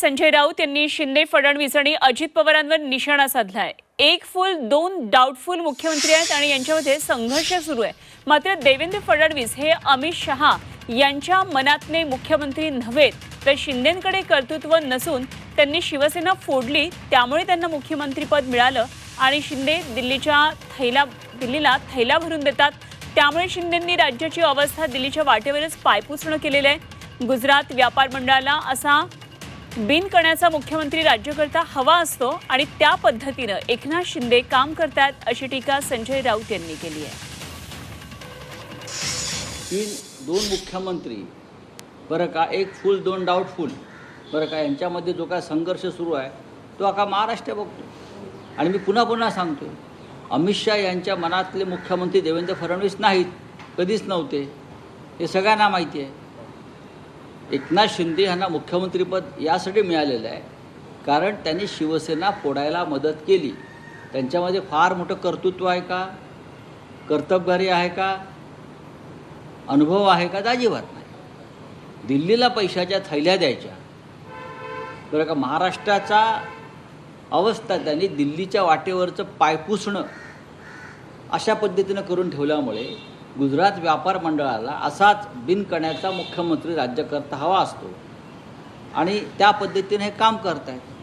संजय राऊत यांनी शिंदे फडणवीस आणि अजित पवारांवर निशाणा साधलाय. एक फुल दोन डाऊटफुल मुख्यमंत्री आहेत आणि यांच्यामध्ये संघर्ष सुरू आहे. मात्र देवेंद्र फडणवीस हे अमित शहा यांच्या मनातले मुख्यमंत्री नव्हेत तर शिंदेकडे कर्तृत्व नसून त्यांनी शिवसेना फोडली त्यामुळे त्यांना मुख्यमंत्रीपद मिळालं आणि शिंदे दिल्लीच्या थैला दिल्लीला थैला भरून देतात. त्यामुळे शिंदेंनी राज्याची अवस्था दिल्लीच्या वाटेवरच पायपुसणं केलेलं आहे. गुजरात व्यापार मंडळाला असा बिनकण्याचा मुख्यमंत्री राज्यकर्ता हवा असतो आणि त्या पद्धतीनं एकनाथ शिंदे काम करतात अशी टीका संजय राऊत यांनी केली आहे. तीन दोन मुख्यमंत्री बरं का एक फुल दोन डाऊटफुल बरं का यांच्यामध्ये जो काय संघर्ष सुरू आहे तो अका महाराष्ट्र बघतो. आणि मी पुन्हा पुन्हा सांगतो अमित शहा यांच्या मनातले मुख्यमंत्री देवेंद्र फडणवीस नाहीत कधीच नव्हते. हे सगळ्यांना माहिती आहे. एकनाथ शिंदे यांना मुख्यमंत्रीपद यासाठी मिळालेलं आहे. कारण त्यांनी शिवसेना फोडायला मदत केली. त्यांच्यामध्ये फार मोठं कर्तृत्व आहे का? कर्तबगारी आहे का? अनुभव आहे का? तर अजिबात नाही. दिल्लीला पैशाच्या थैल्या द्यायच्या. बरं का महाराष्ट्राचा अवस्था त्यांनी दिल्लीच्या वाटेवरचं पायपुसणं अशा पद्धतीनं करून ठेवल्यामुळे गुजरात व्यापार मंडळाला असाच बिनकण्याचा मुख्यमंत्री राज्यकर्ता हवा असतो. आणि त्या पद्धतीने हे काम करत आहेत